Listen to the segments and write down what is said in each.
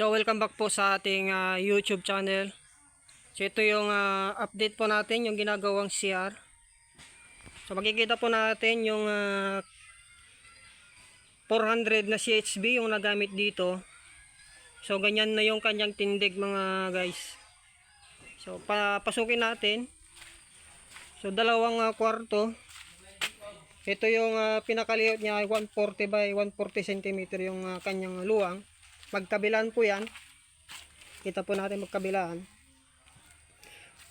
So welcome back po sa ating ah, YouTube channel. So ito yung ah, update po natin yung ginagawang CR. So makikita po natin yung ah, 400 na CHB yung nagamit dito. So ganyan na yung kanyang tindig mga guys. So papasukin natin. So dalawang ah, kwarto. Ito yung ah, pinakaliot niya ay 140 by 140 cm yung ah, kanyang luwang. Magkabilaan po yan. Kita po natin magkabilaan.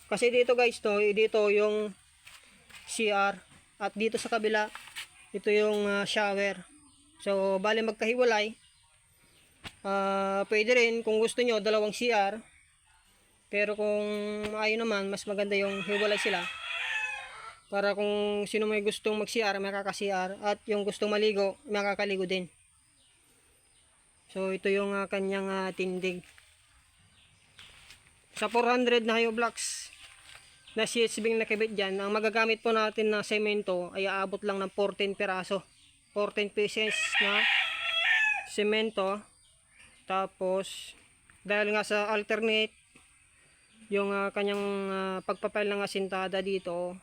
Kasi dito guys to, dito yung CR at dito sa kabila ito yung ah, shower. So bali magkahiwalay. Ah, pwede rin kung gusto nyo dalawang CR. Pero kung ayaw naman mas maganda yung hiwalay sila. Para kung sino may gustong mag-CR, makaka-CR at yung gustong maligo, makakaligo din. So ito yung ah, kanyang ah, tindig. Sa 400 na Hyo Blocks na CHB na nakibit dyan, ang magagamit po natin na semento ay aabot lang ng 14 peraso. 14 pieces na semento. Tapos, dahil nga sa alternate, yung ah, kanyang ah, pagpapal ng asintada dito,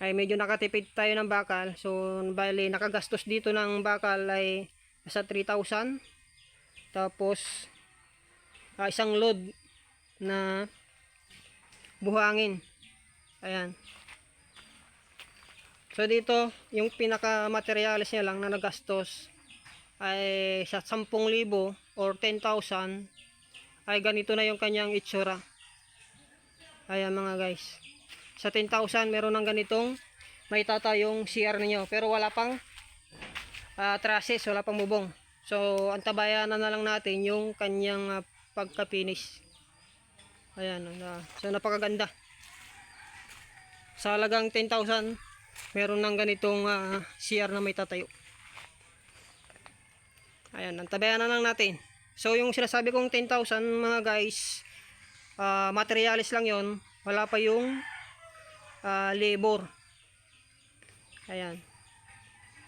ay medyo nakatipid tayo ng bakal. So, bali, nakagastos dito ng bakal ay nasa 3,000. Tapos, ah, isang load na buhangin. Ayan. So, dito, yung pinaka materials niya lang na nagastos ay sa 10,000 or 10,000 ay ganito na yung kanyang itsura. Ayan mga guys. Sa 10,000 meron ng ganitong may tata yung CR ninyo pero wala pang ah, trusses, wala pang bubong. So, antabayanan na lang natin yung kanyang ah, pagka-finish. Ayan, na, so napakaganda. Sa halagang 10,000, meron ng ganitong ah, CR na may tatayo. Ayan, antabayan na lang natin. So, yung sinasabi kong 10,000 mga guys, ah, materialis lang yon Wala pa yung ah, labor. Ayan.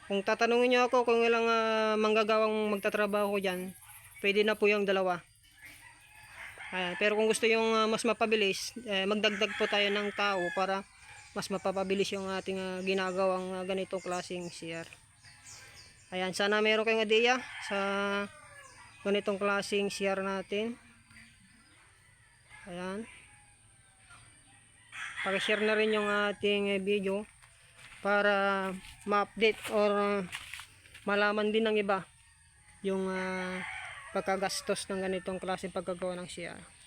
Kung tatanungin niyo ako kung ilang ah, manggagawang magtatrabaho ko dyan, pwede na po yung dalawa. Ayan. Pero kung gusto yung ah, mas mapabilis, eh, magdagdag po tayo ng tao para mas mapapabilis yung ating ah, ginagawang ah, ganitong klaseng CR. Ayan, sana meron kayong idea sa ganitong klaseng CR natin. Ayan. Pakishare na rin yung ating eh, video para ma-update or uh, malaman din ng iba yung ah, pagkagastos ng ganitong klase pagkagawa ng CR.